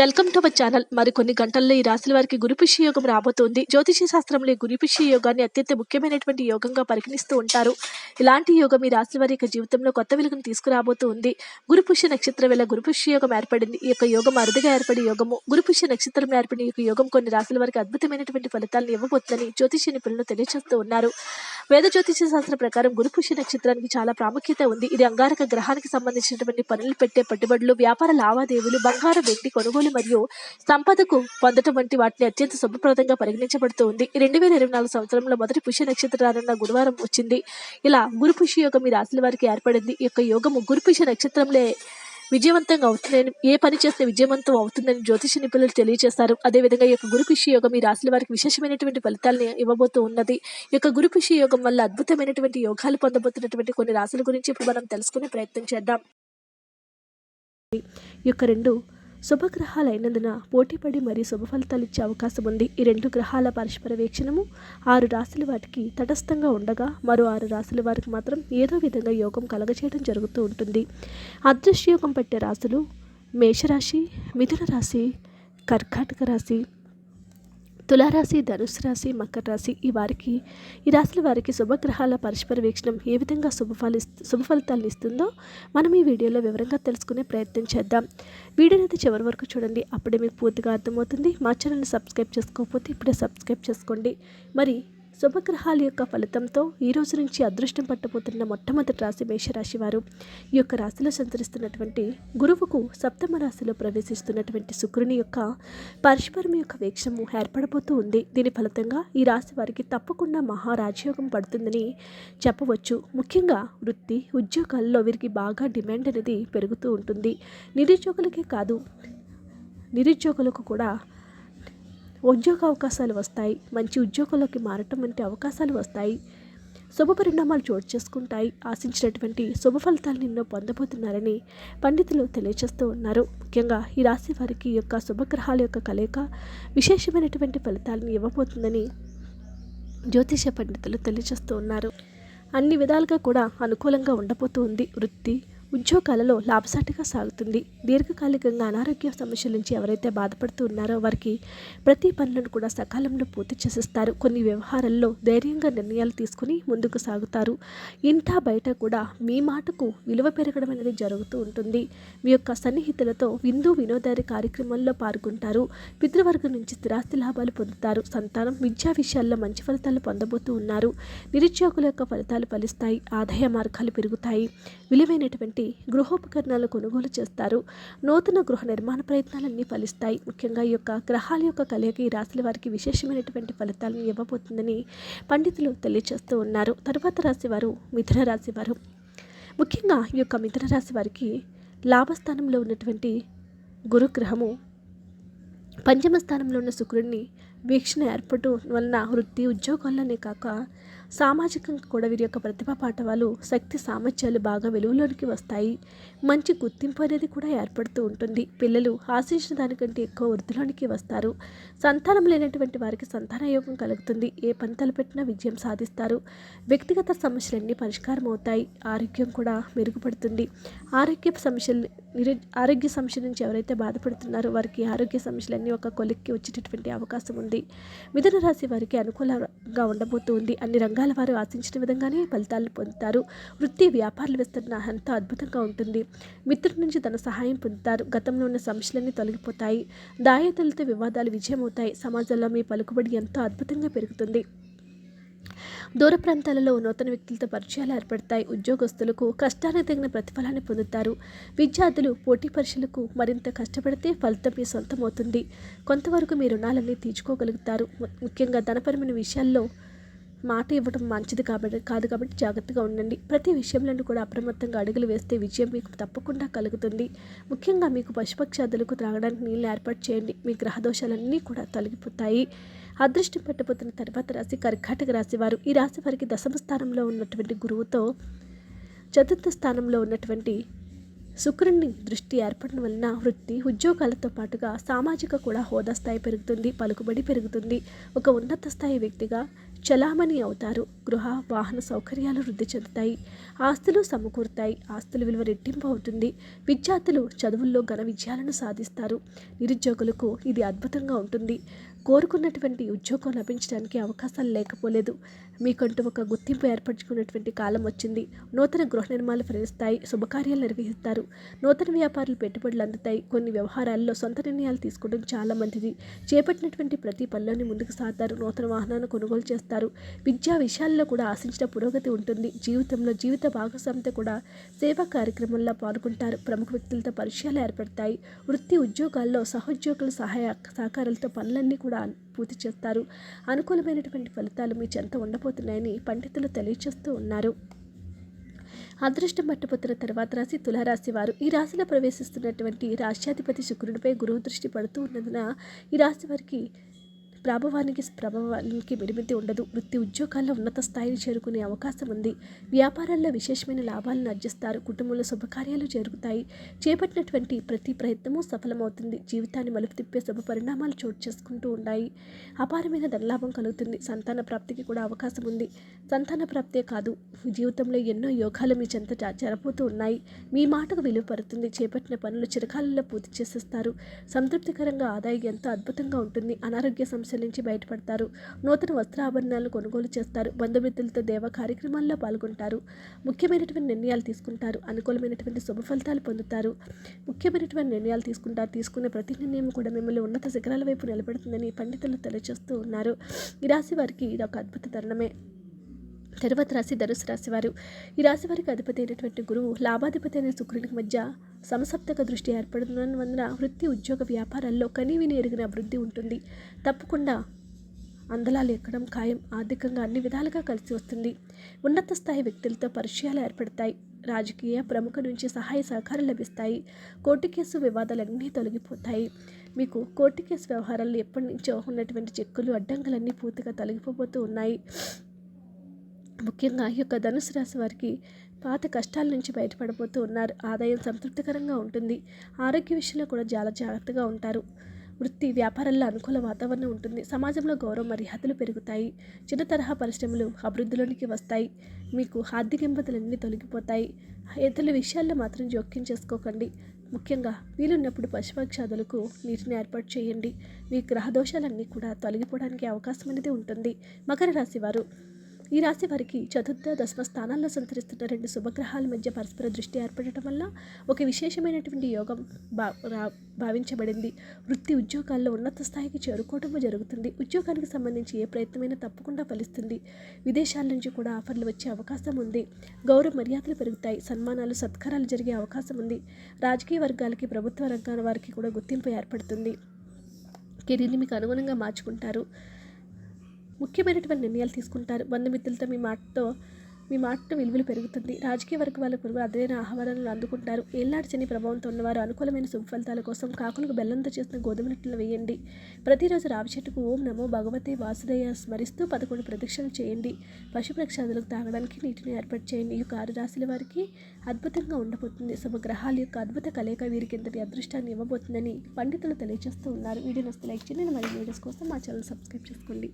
Welcome to our channel. మరికొన్ని గంటల్లో ఈ రాశుల వారికి గురుపుష్య యోగం రాబోతోంది. జ్యోతిష శాస్త్రంలో ఈ గురుపుష్య యోగాన్ని అత్యంత ముఖ్యమైనటువంటి యోగంగా పరిగణిస్తూ ఉంటారు. ఇలాంటి యోగం ఈ రాశుల వారి యొక్క జీవితంలో కొత్త వెలుగును తీసుకురాబోతూ ఉంది. గురుపుష్య నక్షత్రం వేళ గురుపుష్య యోగం ఏర్పడింది. ఈ యొక్క యోగం అరుదుగా ఏర్పడే యోగము. గురుపుష్య నక్షత్రం ఏర్పడిన ఈ యొక్క యోగం కొన్ని రాశుల వారికి అద్భుతమైనటువంటి ఫలితాలను ఇవ్వబోతుందని జ్యోతిష నిపుణులు తెలియజేస్తూ ఉన్నారు. వేద జ్యోతిష శాస్త్ర ప్రకారం గురుపుష్య నక్షత్రానికి చాలా ప్రాముఖ్యత ఉంది. ఇది అంగారక గ్రహానికి సంబంధించినటువంటి పనులు పెట్టే పెట్టుబడులు వ్యాపార లావాదేవీలు బంగారం వెండి కొనుగోలు మరియు సంపదకు పొందటం వంటి వాటిని అత్యంత శుభప్రదంగా పరిగణించబడుతూ ఉంది. రెండు వేల ఇరవై నాలుగు సంవత్సరంలో మొదటి పుష్య నక్షత్రాలన్న గురువారం వచ్చింది. ఇలా గురు పుష్య యోగం మీ రాశుల వారికి ఏర్పడింది. ఈ యొక్క యోగము గురు పుష్య నక్షత్రంలో విజయవంతంగా అవుతుందని ఏ పని చేస్తే విజయవంతం అవుతుందని జ్యోతిష నిపుణులు తెలియజేస్తారు అదేవిధంగా ఈ యొక్క గురు పుష్య యోగం ఈ రాశుల వారికి విశేషమైనటువంటి ఫలితాలను ఇవ్వబోతూ ఉన్నది. ఈ యొక్క గురు పుష్య యోగం వల్ల అద్భుతమైనటువంటి యోగాలు పొందబోతున్నటువంటి కొన్ని రాశుల గురించి ఇప్పుడు మనం తెలుసుకునే ప్రయత్నం చేద్దాం. ఈ యొక్క రెండు శుభగ్రహాలు అయినందున పోటీపడి మరియు శుభ ఫలితాలు ఇచ్చే అవకాశం ఉంది ఈ రెండు గ్రహాల పరస్పర వీక్షణము ఆరు రాశుల వాటికి తటస్థంగా ఉండగా మరో ఆరు రాశుల వారికి మాత్రం ఏదో విధంగా యోగం కలగచేయడం జరుగుతూ ఉంటుంది. అదృశ్య యోగం పట్టే రాశులు మేషరాశి మిథున రాశి కర్కాటక రాశి తులారాశి ధనుసు రాశి మకర రాశి ఈ వారికి ఈ రాశుల వారికి శుభగ్రహాల పరస్పర వీక్షణం ఏ విధంగా శుభఫలి శుభఫలితాలను ఇస్తుందో మనం ఈ వీడియోలో వివరంగా తెలుసుకునే ప్రయత్నం చేద్దాం. వీడియోని అయితే చివరి వరకు చూడండి. అప్పుడే మీకు పూర్తిగా అర్థమవుతుంది. మా ఛానల్ని సబ్స్క్రైబ్ చేసుకోకపోతే ఇప్పుడే సబ్స్క్రైబ్ చేసుకోండి. మరి శుభగ్రహాల యొక్క ఫలితంతో ఈ రోజు నుంచి అదృష్టం పట్టబోతున్న మొట్టమొదటి రాశి మేషరాశి వారు. ఈ యొక్క రాశిలో సంచరిస్తున్నటువంటి గురువుకు సప్తమ రాశిలో ప్రవేశిస్తున్నటువంటి శుక్రుని యొక్క పరస్పరం యొక్క వీక్షము ఏర్పడబోతూ ఉంది. దీని ఫలితంగా ఈ రాశి వారికి తప్పకుండా మహారాజయోగం పడుతుందని చెప్పవచ్చు. ముఖ్యంగా వృత్తి ఉద్యోగాల్లో వీరికి బాగా డిమాండ్ అనేది పెరుగుతూ ఉంటుంది. నిరుద్యోగులకే కాదు నిరుద్యోగులకు కూడా ఉద్యోగ అవకాశాలు వస్తాయి. మంచి ఉద్యోగంలోకి మారటం వంటి అవకాశాలు వస్తాయి. శుభ పరిణామాలు చోటు చేసుకుంటాయి. ఆశించినటువంటి శుభ ఫలితాలను ఎన్నో పొందబోతున్నారని పండితులు తెలియజేస్తూ ఉన్నారు. ముఖ్యంగా ఈ రాశి వారికి యొక్క శుభగ్రహాల యొక్క కలయిక విశేషమైనటువంటి ఫలితాలను ఇవ్వబోతుందని జ్యోతిష పండితులు తెలియజేస్తూ ఉన్నారు. అన్ని విధాలుగా కూడా అనుకూలంగా ఉండబోతూ ఉంది వృత్తి ఉద్యోగాలలో లాభసాటిగా సాగుతుంది. దీర్ఘకాలికంగా అనారోగ్య సమస్యల నుంచి ఎవరైతే బాధపడుతూ ఉన్నారో వారికి ప్రతి పనులను కూడా సకాలంలో పూర్తి చేసేస్తారు. కొన్ని వ్యవహారాల్లో ధైర్యంగా నిర్ణయాలు తీసుకుని ముందుకు సాగుతారు. ఇంటా బయట కూడా మీ మాటకు విలువ పెరగడం అనేది జరుగుతూ ఉంటుంది. మీ యొక్క సన్నిహితులతో విందు వినోదారి కార్యక్రమాల్లో పాల్గొంటారు. పితృవర్గం నుంచి స్థిరాస్తి లాభాలు పొందుతారు. సంతానం విద్యా విషయాల్లో మంచి ఫలితాలు పొందబోతూ ఉన్నారు. నిరుద్యోగుల యొక్క ఫలితాలు ఫలిస్తాయి. ఆదాయ మార్గాలు పెరుగుతాయి. విలువైనటువంటి గృహోపకరణాలు కొనుగోలు చేస్తారు. నూతన గృహ నిర్మాణ ప్రయత్నాలన్నీ ఫలిస్తాయి. ముఖ్యంగా ఈ యొక్క గ్రహాల యొక్క కలయిక ఈ రాశుల వారికి విశేషమైనటువంటి ఫలితాలను ఇవ్వబోతుందని పండితులు తెలియజేస్తూ ఉన్నారు. తర్వాత రాశి వారు మిథున రాశి వారు. ముఖ్యంగా ఈ యొక్క మిథున రాశి వారికి లాభస్థానంలో ఉన్నటువంటి గురుగ్రహము పంచమ స్థానంలో ఉన్న శుక్రుడిని వీక్షణ ఏర్పడటం వలన వృత్తి ఉద్యోగాల్లోనే కాక సామాజికంగా కూడా వీరి యొక్క ప్రతిభా పాఠవాలు శక్తి సామర్థ్యాలు బాగా వెలుగులోనికి వస్తాయి. మంచి గుర్తింపు అనేది కూడా ఏర్పడుతూ ఉంటుంది. పిల్లలు ఆశించిన దానికంటే ఎక్కువ వృద్ధిలోనికి వస్తారు. సంతానం లేనటువంటి వారికి సంతాన యోగం కలుగుతుంది. ఏ పని తలపెట్టినా విజయం సాధిస్తారు. వ్యక్తిగత సమస్యలన్నీ పరిష్కారం అవుతాయి. ఆరోగ్యం కూడా మెరుగుపడుతుంది. ఆరోగ్య సమస్యలు నిరు ఆరోగ్య సమస్య నుంచి ఎవరైతే బాధపడుతున్నారో వారికి ఆరోగ్య సమస్యలన్నీ ఒక కొలిక్కి వచ్చేటటువంటి అవకాశం ఉంది. మిథున రాశి వారికి అనుకూలంగా ఉండబోతుంది అన్ని రంగాల వారు ఆశించిన విధంగానే ఫలితాలు పొందుతారు. వృత్తి వ్యాపారాలు విస్తరణ ఎంతో అద్భుతంగా ఉంటుంది. మిత్రుల నుంచి తన సహాయం పొందుతారు. గతంలో ఉన్న సమస్యలన్నీ తొలగిపోతాయి. దాయతలతో వివాదాలు విజయమవుతాయి. సమాజంలో మీ పలుకుబడి ఎంతో అద్భుతంగా పెరుగుతుంది. దూర ప్రాంతాలలో నూతన వ్యక్తులతో పరిచయాలు ఏర్పడతాయి. ఉద్యోగస్తులకు కష్టానికి తగిన ప్రతిఫలాన్ని పొందుతారు. విద్యార్థులు పోటీ పరీక్షలకు మరింత కష్టపడితే ఫలితం మీ సొంతమవుతుంది. కొంతవరకు మీ రుణాలన్నీ తీర్చుకోగలుగుతారు. ము- ముఖ్యంగా ధనపరమైన విషయాల్లో మాట ఇవ్వడం మంచిది కాబట్టి కాదు కాబట్టి జాగ్రత్తగా ఉండండి. ప్రతి విషయంలోనూ కూడా అప్రమత్తంగా అడుగులు వేస్తే విజయం మీకు తప్పకుండా కలుగుతుంది. ముఖ్యంగా మీకు పశుపక్షాదులకు త్రాగడానికి నీళ్ళు ఏర్పాటు చేయండి. మీ గ్రహదోషాలన్నీ కూడా తొలగిపోతాయి. అదృష్టం పట్టబోతున్న తర్వాత రాశి కర్కాటక రాశి వారు. ఈ రాశి వారికి దశమ స్థానంలో ఉన్నటువంటి గురువుతో చతుర్థ స్థానంలో ఉన్నటువంటి శుక్రుని దృష్టి ఏర్పడడం వలన వృత్తి ఉద్యోగాలతో పాటుగా సామాజిక కూడా హోదా స్థాయి పెరుగుతుంది పలుకుబడి పెరుగుతుంది. ఒక ఉన్నత స్థాయి వ్యక్తిగా చలామణి అవుతారు. గృహ వాహన సౌకర్యాలు వృద్ధి చెందుతాయి. ఆస్తులు సమకూరుతాయి. ఆస్తుల విలువ రెట్టింపు అవుతుంది. విద్యార్థులు చదువుల్లో ఘన విజయాలను సాధిస్తారు. నిరుద్యోగులకు ఇది అద్భుతంగా ఉంటుంది. కోరుకున్నటువంటి ఉద్యోగం లభించడానికి అవకాశాలు లేకపోలేదు. మీకంటూ ఒక గుర్తింపు ఏర్పరచుకున్నటువంటి కాలం వచ్చింది. నూతన గృహ నిర్మాణాలు ఫలిస్తాయి శుభకార్యాలు నిర్వహిస్తారు. నూతన వ్యాపారులు పెట్టుబడులు అందుతాయి. కొన్ని వ్యవహారాల్లో సొంత నిర్ణయాలు తీసుకోవడం చాలా మంచిది. చేపట్టినటువంటి ప్రతి పనిలోని ముందుకు సాగుతారు. నూతన వాహనాలను కొనుగోలు చేస్తారు. విద్యా విషయాల్లో కూడా ఆశించిన పురోగతి ఉంటుంది. జీవితంలో జీవిత భాగస్వామితో కూడా సేవా కార్యక్రమంలో పాల్గొంటారు. ప్రముఖ వ్యక్తులతో పరిచయాలు ఏర్పడతాయి. వృత్తి ఉద్యోగాల్లో సహోద్యోగుల సహాయ సహకారాలతో పనులన్నీ కూడా పూర్తి చేస్తారు. అనుకూలమైనటువంటి ఫలితాలు మీ చెంత ఉండబోతున్నాయని పండితులు తెలియచేస్తూ ఉన్నారు. అదృష్టం పట్టుపోతున్న తర్వాత రాశి తులారాశి వారు ఈ రాశిలో ప్రవేశిస్తున్నటువంటి రాష్ట్రాధిపతి శుక్రుడిపై గురువు దృష్టి పడుతూ ఉన్నందున ఈ రాశి వారికి ప్రభావానికి ప్రభావానికి పరిమితి ఉండదు. వృత్తి ఉద్యోగాల్లో ఉన్నత స్థాయిని చేరుకునే అవకాశం ఉంది. వ్యాపారాల్లో విశేషమైన లాభాలను ఆర్జిస్తారు. కుటుంబంలో శుభకార్యాలు జరుగుతాయి. చేపట్టినటువంటి ప్రతి ప్రయత్నము సఫలమవుతుంది. జీవితాన్ని మలుపు తిప్పే శుభ పరిణామాలు చోటు చేసుకుంటూ ఉన్నాయి. అపారమైన ధనలాభం కలుగుతుంది. సంతాన ప్రాప్తికి కూడా అవకాశం ఉంది. సంతాన ప్రాప్తే కాదు. జీవితంలో ఎన్నో యోగాలు మీ చెంత జరపోతూ ఉన్నాయి. మీ మాటకు విలువ పడుతుంది. చేపట్టిన పనులు చిరకాలలో పూర్తి చేసేస్తారు. సంతృప్తికరంగా ఆదాయం ఎంతో అద్భుతంగా ఉంటుంది. అనారోగ్య సమస్యల నుంచి బయటపడతారు. నూతన వస్త్రాభరణాలను కొనుగోలు చేస్తారు. బంధుమిత్రులతో దేవ కార్యక్రమాల్లో పాల్గొంటారు. ముఖ్యమైనటువంటి నిర్ణయాలు తీసుకుంటారు. అనుకూలమైనటువంటి శుభ ఫలితాలు పొందుతారు. ముఖ్యమైనటువంటి నిర్ణయాలు తీసుకుంటారు. తీసుకునే ప్రతి నిర్ణయం కూడా మిమ్మల్ని ఉన్నత శిఖరాల వైపు నిలబెడుతుందని పండితులు తెలియజేస్తూ ఉన్నారు. ఈ రాశి వారికి ఇది ఒక అద్భుత తరుణమే. తర్వాత రాశి ధనుసు రాశివారు. ఈ రాశి వారికి అధిపతి అయినటువంటి గురువు లాభాధిపతి అయిన శుక్రునికి మధ్య సమసప్తక దృష్టి ఏర్పడుతున్నందున వృత్తి ఉద్యోగ వ్యాపారాల్లో కనీవిని ఎరిగిన అభివృద్ధి ఉంటుంది. తప్పకుండా అందలాలు ఎక్కడం ఖాయం. ఆర్థికంగా అన్ని విధాలుగా కలిసి వస్తుంది. ఉన్నత స్థాయి వ్యక్తులతో పరిచయాలు ఏర్పడతాయి. రాజకీయ ప్రముఖ నుంచి సహాయ సహకారం లభిస్తాయి. కోర్టు కేసు వివాదాలన్నీ తొలగిపోతాయి. మీకు కోర్టు కేసు వ్యవహారాలు ఎప్పటి నుంచో ఉన్నటువంటి చెక్కులు అడ్డంకులన్నీ పూర్తిగా తొలగిపోతూ ఉన్నాయి. ముఖ్యంగా ఈ యొక్క ధనుసు రాశి వారికి పాత కష్టాల నుంచి బయటపడబోతూ ఉన్నారు. ఆదాయం సంతృప్తికరంగా ఉంటుంది. ఆరోగ్య విషయంలో కూడా చాలా జాగ్రత్తగా ఉంటారు. వృత్తి వ్యాపారాల్లో అనుకూల వాతావరణం ఉంటుంది. సమాజంలో గౌరవ మర్యాదలు పెరుగుతాయి. చిన్న తరహా పరిశ్రమలు అభివృద్ధిలోనికి వస్తాయి. మీకు ఆర్థిక ఇబ్బందులన్నీ తొలగిపోతాయి. ఇతరుల విషయాల్లో మాత్రం జోక్యం చేసుకోకండి. ముఖ్యంగా వీలున్నప్పుడు పశుపక్షాదులకు నీటిని ఏర్పాటు చేయండి. మీ గ్రహ దోషాలన్నీ కూడా తొలగిపోవడానికి అవకాశం అనేది ఉంటుంది. మకర రాశి వారు ఈ రాశి వారికి చతుర్థ దశమ స్థానాల్లో సంచరిస్తున్న రెండు శుభగ్రహాల మధ్య పరస్పర దృష్టి ఏర్పడటం వల్ల ఒక విశేషమైనటువంటి యోగం భా రా- భావించబడింది. వృత్తి ఉద్యోగాల్లో ఉన్నత స్థాయికి చేరుకోవడం జరుగుతుంది. ఉద్యోగానికి సంబంధించి ఏ ప్రయత్నమైనా తప్పకుండా ఫలిస్తుంది. విదేశాల నుంచి కూడా ఆఫర్లు వచ్చే అవకాశం ఉంది. గౌరవ మర్యాదలు పెరుగుతాయి. సన్మానాలు సత్కారాలు జరిగే అవకాశం ఉంది. రాజకీయ వర్గాలకి ప్రభుత్వ రంగాల వారికి కూడా గుర్తింపు ఏర్పడుతుంది. కెరీర్ని మీకు అనుగుణంగా మార్చుకుంటారు. ముఖ్యమైనటువంటి నిర్ణయాలు తీసుకుంటారు. బంధుమిత్రులతో మీ మాటతో మీ మాటతో విలువలు పెరుగుతుంది. రాజకీయ వర్గ వాళ్ళ పురుగు అదైన ఆహ్వానాలను అందుకుంటారు. ఏళ్ళాటి శని ప్రభావంతో ఉన్నవారు అనుకూలమైన శుభ ఫలితాల కోసం కాకులకు బెల్లంతో చేసిన గోధుమ రొట్టెలు వేయండి. ప్రతిరోజు రావి చెట్టుకు ఓం నమో భగవతే వాసుదేయ స్మరిస్తూ పదకొండు ప్రదక్షిణలు చేయండి. పశు ప్రక్షాదులకు తాగడానికి నీటిని ఏర్పాటు చేయండి. ఈ యొక్క ఆరు రాశుల వారికి అద్భుతంగా ఉండబోతుంది. శుభగ్రహాల యొక్క అద్భుత కలయిక వీరికి ఇంతటి అదృష్టాన్ని ఇవ్వబోతుందని పండితులు తెలియజేస్తూ ఉన్నారు. వీడియో నస్తే లైక్ చేయండి. మరియు వీడియోస్ కోసం మా ఛానల్ సబ్స్క్రైబ్ చేసుకోండి.